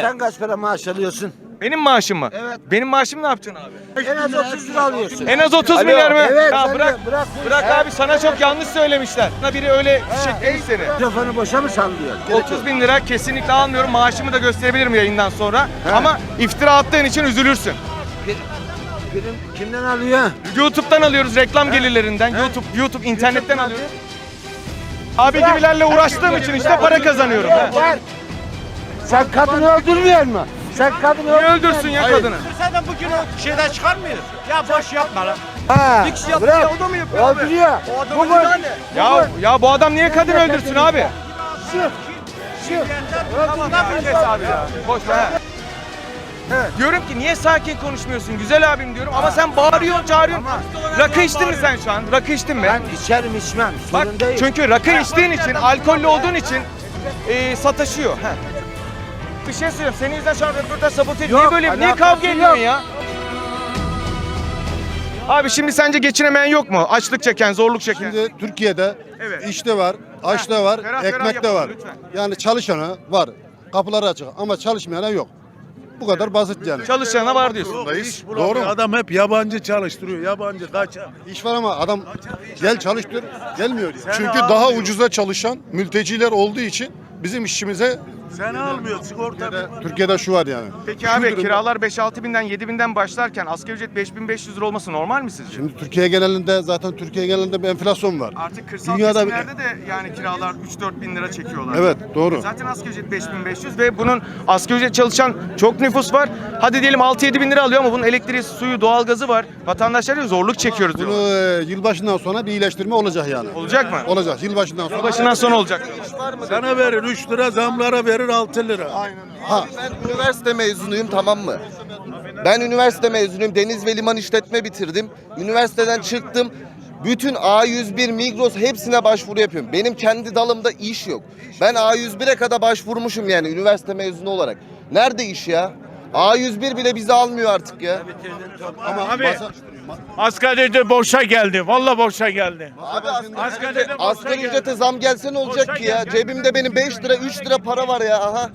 Sen kaç para maaş alıyorsun? Benim maaşım mı? Evet. Benim maaşım ne yapacaksın abi? En az 30 lira alıyorsun. En az 30 milyar mı? Evet, ya sen bırak. de bırak. Bırak abi sana çok yanlış söylemişler. Sana biri öyle fişeklemiş seni. Mikrofonu boşa mı sallıyor? 30 bin lira kesinlikle almıyorum. Maaşımı da gösterebilirim yayından sonra. Ama iftira attığın için üzülürsün. Prim kimden alıyor? YouTube'dan alıyoruz reklam gelirlerinden. YouTube, YouTube internetten alıyoruz. Abi gibilerle uğraştığım için işte para kazanıyorum. ha. Sen kadını öldürmüyor mu? Sen kadını Niye öldürsün ya kadını? Sen de bugün o şeyden çıkarmıyor. Ya boş yapma lan. Ha, Bir kişi yaptı bırak. ya, o da mı yapıyor abi? Öldürüyor. O adam Bugün- öldüren ne? Ya ya bu adam niye kadın öldürsün abi? Çık. Çık. Tamam kes abi ya. Boş ver. Diyorum ki niye sakin konuşmuyorsun güzel abim diyorum ama sen bağırıyorsun çağırıyorsun. Rakı içtin mi sen şu an? Rakı içtin mi? Ben içerim içmem. Bak Sorun değil. çünkü rakı içtiğin için, alkollü olduğun için e, sataşıyor. Heh. Bir şey söyleyeyim. Senin yüzünden şu an röportaj sabote ediyor. Niye böyle niye kavga ediyorsun ya? Abi şimdi sence geçinemeyen yok mu? Açlık çeken, zorluk çeken. Şimdi Türkiye'de Evet. işte var, açta var, ferah ferah ekmek de yapalım var. lütfen. Yani çalışana var. Kapıları açık ama çalışmayana yok. Bu kadar basit yani. Çalışana var diyorsun. İş, doğru mu? Adam hep yabancı çalıştırıyor. Yabancı kaça. İş var ama adam gel çalıştır, gelmiyor. Çünkü daha ucuza çalışan mülteciler olduğu için bizim işçimize Sen almıyor sigorta. Türkiye'de şu var yani. Peki Şu abi durumda- kiralar 5-6 binden 7 binden başlarken asgari ücret 5500 lira olması normal mi sizce? Şimdi Türkiye genelinde zaten Türkiye genelinde bir enflasyon var. Artık kırsal Dünyada- kesimlerde de yani kiralar 3-4 bin lira çekiyorlar. Evet doğru. Zaten asgari ücret 5500 ve bunun asgari ücret çalışan çok nüfus var. Hadi diyelim 6-7 bin lira alıyor ama bunun elektriği, suyu, doğalgazı var. Vatandaşlar diyor zorluk çekiyoruz Bunu diyor. e, yılbaşından sonra bir iyileştirme olacak yani. Olacak mı? Olacak yılbaşından sonra. Başından sonra olacak. Sana verir 3 lira zamlara verir 6 lira. Ha, Ben üniversite mezunuyum tamam mı? Ben üniversite mezunuyum. Deniz ve liman işletme bitirdim. Üniversiteden çıktım. Bütün A101, Migros hepsine başvuru yapıyorum. Benim kendi dalımda iş yok. Ben A101'e kadar başvurmuşum yani üniversite mezunu olarak. Nerede iş ya? A101 bile bizi almıyor artık ya. ama Abi asgari boşa geldi. Valla boşa geldi. Abi asgari, Asgari asgari ücrete zam gelse ne olacak Boşa ki ya? Cebimde benim 5 lira 3 lira para var ya aha.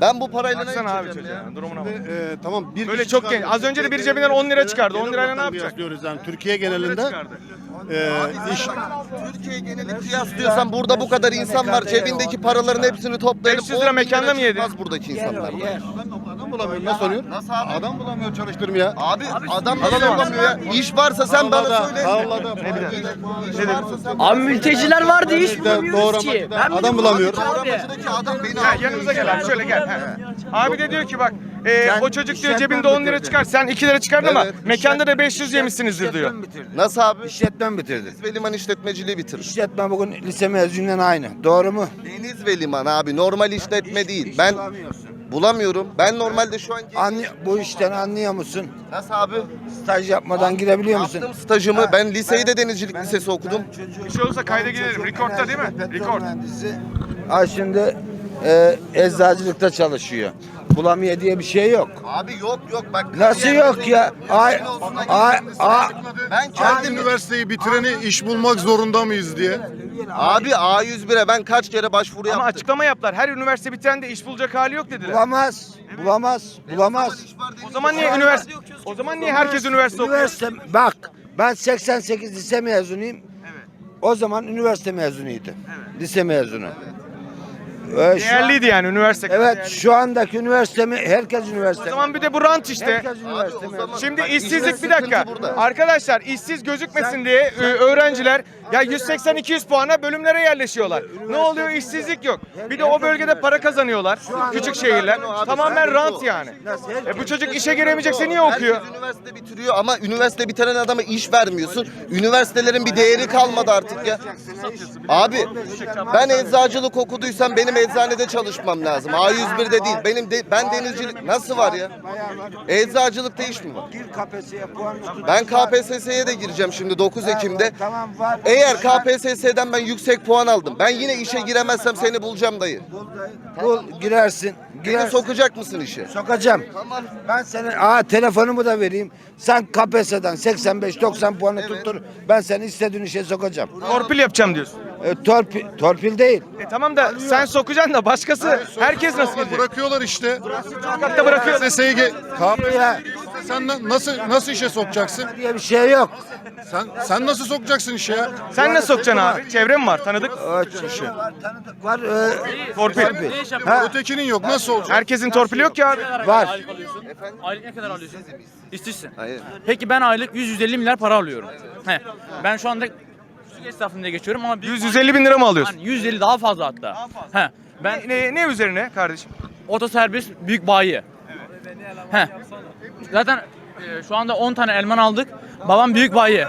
Ben bu parayla ne Baksana abi içeceğim ya? çocuğa durumuna bak. e, tamam bir Böyle çok genç. Az önce de biri cebinden 10 lira çıkardı. 10 Genel lirayla ne yapacak? kıyaslıyoruz yani Türkiye 10 lira genelinde e, iş Türkiye geneli kıyaslıyorsan burada bu kadar insan var. Cebindeki paraların hepsini toplayalım. 500 lira 10 bin mekanda mı yedin? buradaki insanlar. Adam bulamıyor. Nasıl oluyor? Nasıl abi? Adam bulamıyor çalıştırmaya. Abi adam nasıl bulamıyor ya? İş varsa sen bana söyle. Tarlada, İş varsa sen Abi mülteciler vardı hiç İşte bulamıyoruz ki. adam bulamıyor. Doğramacıdaki adam beni Ha, almıyor. yanımıza gel abi şöyle gel. Abi de diyor ki bak e, o çocuk diyor cebinde 10 lira çıkar. Sen 2 lira çıkardın ama mekanda da 500 yemişsinizdir diyor. Bitirdi. Nasıl abi? İşletme bitirdi. Deniz ve liman işletmeciliği bitir. İşletme bugün lise mezunuyla aynı. Doğru mu? Deniz ve liman abi normal işletme değil. İş Ben bulamıyorsun. Bulamıyorum. Ben normalde şu an Anlay- bu işten anlıyor musun? Nasıl abi? Staj yapmadan girebiliyor musun? Yaptım stajımı. Ben liseyi de denizcilik lisesi okudum. Bir şey olursa kayda girelim. Record'da değil mi? Record. Ha şimdi e, eczacılıkta çalışıyor. Bulamıyor diye bir şey yok. Abi yok yok bak. Nasıl yok ya? Ay, ay, ay, Ben Her kendim üniversiteyi bitireni iş bulmak zorunda mıyız diye. Abi A101'e ben kaç kere başvuru Ama yaptım. açıklama yaptılar. Her üniversite bitiren de iş bulacak hali yok dediler. bulamaz, bulamaz, bulamaz. O zaman niye üniversite O zaman niye herkes üniversite okuyor? Üniversite, bak ben 88 lise mezunuyum. O zaman üniversite mezunuydu. Lise mezunu. Ee, şu an- Değerliydi yani üniversite. evet şu andaki üniversite mi? Herkes üniversite. O zaman bir de bu rant işte. Herkes üniversite mezunu. Şimdi işsizlik bir dakika. Arkadaşlar işsiz gözükmesin diye e, öğrenciler ya 180-200 puana bölümlere yerleşiyorlar. Ne oluyor? İşsizlik yok. Bir de o bölgede para kazanıyorlar. Küçük şehirler. Tamamen rant yani. E bu çocuk işe giremeyecekse niye okuyor? Herkes üniversite bitiriyor ama üniversite bitiren adama iş vermiyorsun. Üniversitelerin bir değeri kalmadı artık ya. Abi ben eczacılık okuduysam benim eczanede çalışmam lazım. A101'de değil. Benim de, ben denizcilik nasıl var ya? Eczacılıkta iş mi var? Gir KPSS'ye puan tut. Ben KPSS'ye de gireceğim şimdi 9 Ekim'de. Tamam var. Eğer KPSS'den ben yüksek puan aldım. Ben yine işe giremezsem seni bulacağım dayı. Bul girersin. Beni Girersin. sokacak mısın işe? Sokacağım. Ben senin aa telefonumu da vereyim. Sen KPSS'den 85-90 puanı tuttur. Ben seni istediğin işe sokacağım. Torpil yapacağım diyorsun. E, torpil, torpil değil. E tamam da sen sokacaksın da başkası herkes nasıl gidecek? Bırakıyorlar işte. Sokakta bırakıyor. KPSS'yi ge- Ya sen na- nasıl nasıl işe sokacaksın? diye bir şey yok. Sen sen nasıl sokacaksın işe ya? Sen nasıl sokacaksın abi? Çevre mi var? Tanıdık. O kişi. Tanıdık var. E, Torpil. ha, Ötekinin yok nasıl olacak? Herkesin torpili yok ki abi. var. Aylık ne kadar alıyorsun? Hayır. Peki ben aylık 100-150 milyar para alıyorum. He. Ben şu anda esnafında geçiyorum ama büyük 100-150 bin lira mı alıyorsun? Yani 150 daha fazla hatta. He. Ben Ne, ne üzerine kardeşim? otoservis büyük bayi. He. Zaten e, şu anda 10 tane elman aldık. Babam büyük bayi.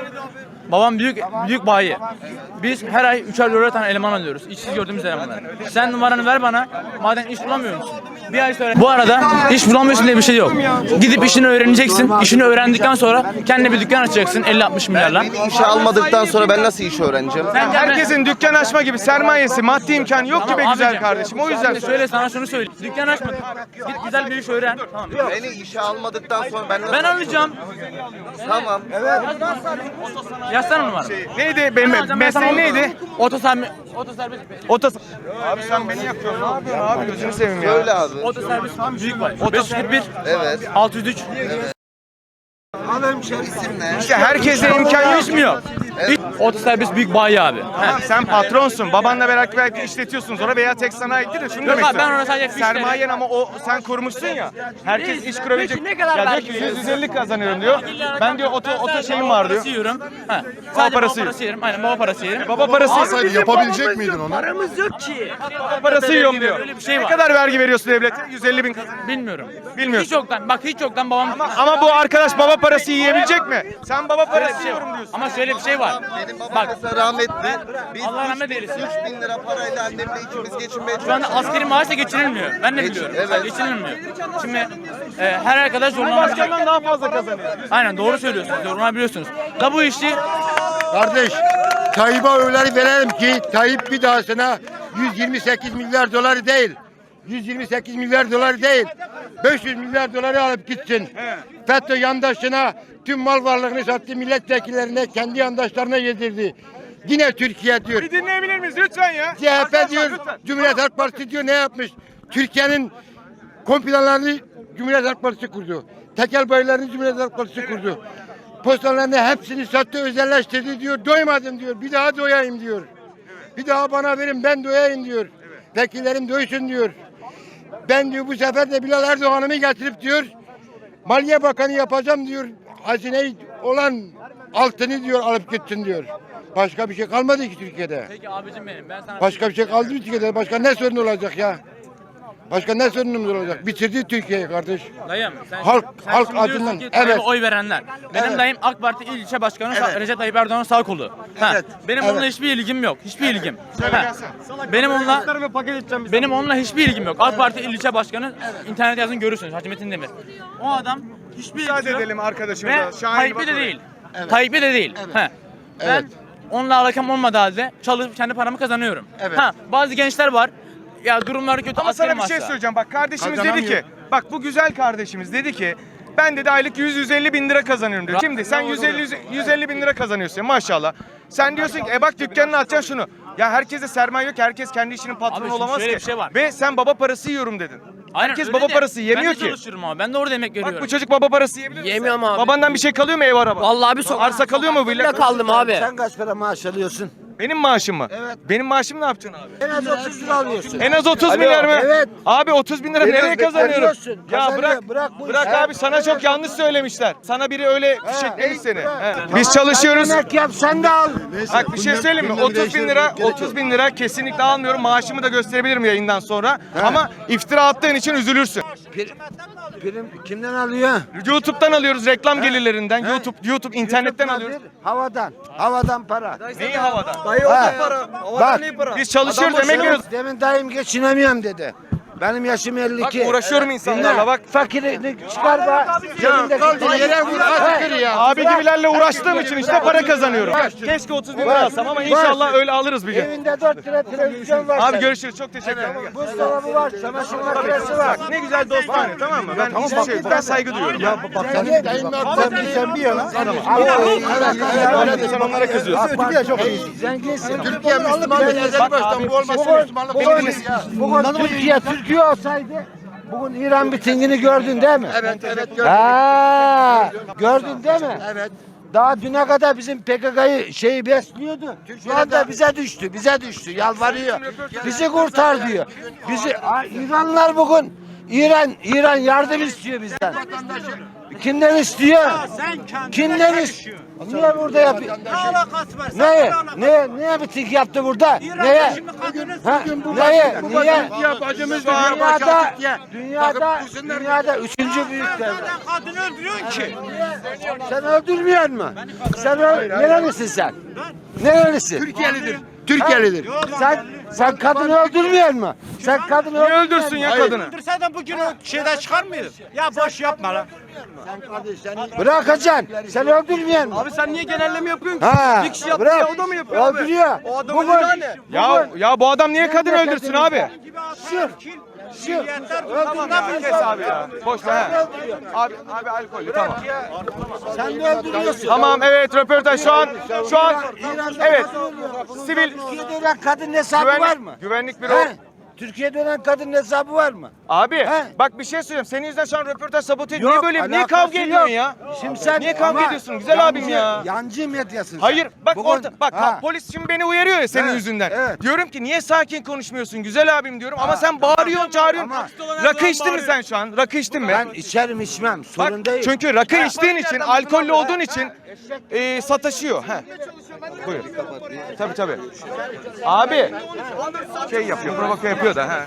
Babam büyük büyük bayi. Biz her ay 3'er lira tane eleman alıyoruz. İşsiz gördüğümüz elemanlar. Sen numaranı ver bana. Madem iş bulamıyor musun? Bir ay sonra. Bu arada iş bulamıyorsun diye bir şey yok. Gidip işini öğreneceksin. İşini öğrendikten sonra kendine bir dükkan açacaksın 50-60 milyarla. Beni işe almadıktan sonra ben nasıl iş öğreneceğim? Sen Herkesin dükkan açma gibi sermayesi, maddi imkan yok ki be güzel abicim. kardeşim. O yüzden Şimdi şöyle sana şunu söyleyeyim. Dükkan açmadın. Git güzel bir iş öğren. Tamam. Beni işe almadıktan sonra ben nasıl Ben alacağım. Tamam. Yazsana numara. Neydi? Benim mesleğin neydi? Otoservis. Otoservis. Otos. Abi sen beni yakıyorsun. Ne yapıyorsun abi? Gözünü seveyim ya. Söyle abi. Otoservis büyük bayi. 541 Evet. 603 İsim ne? İşte herkese imkan yok. Çalışmıyor. Hiç Otoservis büyük bayi abi. Tamam, sen patronsun. Babanla belki belki işletiyorsunuz orada veya tek sanayi değil de şunu Yok demek abi, ben ona sadece fiş Sermayen ama o sen kurmuşsun ya. Herkes iş kurabilecek. Peki ne kadar ya diyor vergi ki 150 kazanıyorum diyor. Ben diyor oto oto şeyim var diyor. Parası yiyorum. Ha. Baba Sadece parası baba parası yerim. Aynen baba parası yerim. Baba parası Olsaydı yapabilecek miydin onu? baba parası yiyorum diyor. Öyle bir şey Ne var. kadar vergi veriyorsun devlete? 150 bin. Bilmiyorum. Bilmiyorsun. Hiç yoktan. Bak hiç yoktan babam Ama bu arkadaş baba parası yiyebilecek mi? Sen baba parası şey yiyorum diyorsun. Ama şöyle bir şey var. Benim babam Bak mesela rahmetli. Biz Allah rahmet eylesin. 3 bin lira parayla annemle ikimiz geçinmeye Şu anda askeri maaşla geçirilmiyor. Ben de Geç- biliyorum. evet. Geçirilmiyor. Şimdi e, her arkadaş zorlanabiliyor. Başkandan daha fazla kazanıyor. Aynen doğru söylüyorsunuz. Zorlanabiliyorsunuz. Da bu işi Kardeş, Tayyip'e öyle verelim ki Tayyip bir daha sana 128 milyar doları değil. 128 milyar doları değil. 500 milyar doları alıp gitsin. FETÖ yandaşına tüm mal varlığını sattı milletvekillerine kendi yandaşlarına yedirdi. Yine Türkiye diyor. Bir dinleyebilir miyiz lütfen ya? CHP diyor. Cumhuriyet Halk Partisi diyor ne yapmış? Türkiye'nin kompilalarını Cumhuriyet Halk Partisi kurdu. Tekel bayılarını Cumhuriyet Halk Partisi kurdu. Postalarını hepsini sattı, özelleştirdi diyor. Doymadım diyor. Bir daha doyayım diyor. Bir daha bana verin ben doyayım diyor. Vekillerim doysun diyor. Ben diyor bu sefer de Bilal Erdoğan'ımı getirip diyor. Maliye Bakanı yapacağım diyor. Hazine olan altını diyor alıp gitsin diyor. Başka bir şey kalmadı ki Türkiye'de. Peki abicim benim ben sana Başka bir şey kaldı mı Türkiye'de? Başka ne sorun olacak ya? Başka ne sorunumuz olacak? Bitirdi Türkiye'yi kardeş. Dayım sen, Halk- sen halk şimdi diyorsun adından, ki Tayyip'e evet. oy verenler. Benim Evet. dayım AK Parti İl İlçe Başkanı Sa- Recep Tayyip Erdoğan'ın sağ kolu. Ha, Evet. Benim Evet. onunla hiçbir ilgim yok. Hiçbir ilgim. Ha, Benim onunla benim onunla hiçbir ilgim yok. AK Parti İl İlçe Başkanı internet yazın görürsünüz Hacı Metin Demir. O adam hiçbir ilgisi yok. edelim arkadaşımıza. Ve Şahin bak de değil. Tayyip'i de değil. Ha. Ben Evet. onunla alakam olmadığı halde çalışıp kendi paramı kazanıyorum. Evet. Ha, bazı gençler var. Ya durumları kötü Ama sana bir şey söyleyeceğim. Bak kardeşimiz dedi ki, bak bu güzel kardeşimiz dedi ki, ben dedi aylık 100-150 bin lira kazanıyorum diyor. Şimdi sen 150 150 bin lira kazanıyorsun maşallah. Sen diyorsun ki e bak dükkanını açacaksın şunu. Ya herkese sermaye yok herkes kendi işinin patronu şimdi olamaz şöyle ki. bir şey var. Ve sen baba parası yiyorum dedin. Aynen herkes öyle baba de parası yemiyor ben de ki. çalışıyorum ama ben de orada emek. Bak bu çocuk baba parası yiyebilir mi? Yemiyorum abi. Babandan bir şey kalıyor mu ev araba? Vallahi bir sokak. Arsa kalıyor mu? Villa kaldım abi. Sen kaç para maaş alıyorsun? Benim maaşım mı? Evet. Benim maaşım ne yapacaksın abi? En az 30 lira alıyorsun. En az 30 milyar mı? Evet. Abi 30 bin lira Biraz nereye kazanıyorum? bekliyorsun. Ya Kazanıyor, bırak, bırak bırak, bu işi. abi sana çok yanlış söylemişler. Sana biri öyle fişeklemiş seni. He. Biz çalışıyoruz. Yemek yap sen de al. Bak bir şey söyleyeyim mi? 30 bin lira, 30 bin lira kesinlikle almıyorum. Maaşımı da gösterebilirim yayından sonra. Ama iftira attığın için üzülürsün. Prim kimden alıyor? YouTube'dan alıyoruz reklam gelirlerinden. YouTube, YouTube internetten alıyoruz. Havadan. Havadan para. Neyi havadan? Ha. Bak. Biz çalışıyoruz emek veriyoruz. Demin dayım geçinemiyorum dedi. Benim yaşım 52. Bak uğraşıyorum insanlarla, bak. Fakirlik çıkar bak. Cebindeki kaldır yere vur ya. Abi gibilerle uğraştığım için işte para kazanıyorum. Keşke 30 bin lira alsam ama inşallah öyle alırız bir gün. Evinde 4 lira televizyon var. Abi senin. görüşürüz. Çok teşekkür ederim. Buzdolabı var, çamaşır makinesi var. Ne güzel dostane tamam mı? Ben hiçbir şey ben saygı duyuyorum. Ya bak Sen, sen, sen bir yana. sen onlara kızıyorsun. Türkiye çok iyi. Zenginsin. Türkiye Müslüman değil Azerbaycan bu olmasın Müslümanlık bugün Türkiye, Türkiye olsaydı bugün İran mitingini gördün değil mi? Evet evet gördüm. Ha, gördün değil mi? Evet. Daha düne kadar bizim PKK'yı şeyi besliyordu. Şu anda bize düştü, bize düştü. Yalvarıyor. Bizi kurtar diyor. Bizi Aa, İranlar bugün İran İran yardım istiyor bizden. Kimden istiyor? Kimden istiyor? Niye burada yapıyor? Ne alakası var? Neye? Neye? Neye miting yaptı burada? Neye? Ha? Neye? Niye? Dünyada, dünyada, dünyada üçüncü büyük devlet. kadın öldürüyorsun ki. Sen öldürmüyor mu? Sen nerelisin sen? Nerelisin? Türkiye'lidir. Türkiye'lidir. Sen sen kadını öldürmüyor mu? Sen kadını Niye öldürsün ya kadını? Öldürsen bugün o şeyden çıkar mıyız? Ya boş yapma lan. Bırakacaksın. Sen öldürmüyor mu? Abi sen niye genelleme yapıyorsun ki? Ha, Bir kişi yaptı bırak. ya o da mı yapıyor abi? Öldürüyor. O adamın Bugün- günahı ne? Ya ya bu adam niye kadın öldürsün abi? Sırf. Sırf. Tamam ya kes abi ya. Boş ver. he. Abi abi alkollü tamam. Sen de öldürüyorsun. Tamam evet röportaj şu an şu an evet sivil Türkiye'de ölen kadın hesabı var güvenlik mı? güvenlik büro He? Türkiye'de ölen kadın hesabı var mı? Abi He. bak bir şey söyleyeyim. Senin yüzünden şu an röportaj sabote ediyor. Niye böyle niye alakası kavga yok. ediyorsun ya? Şimdi sen Niye kavga ama ediyorsun güzel abim yancı- ya? Yancı medyasın. Hayır bak Bugün- orada bak Ha. polis şimdi beni uyarıyor ya senin Evet, yüzünden. evet. Diyorum ki niye sakin konuşmuyorsun güzel abim diyorum ama sen bağırıyorsun çağırıyorsun. Ama- Rakı içtin mi sen şu an? Rakı içtin mi? Ben içerim içmem. Bak Sorun değil. çünkü rakı içtiğin için, alkollü olduğun için e, sataşıyor. He. Buyur. Tabii tabii. Abi şey yapıyor, provoke yapıyor da. He.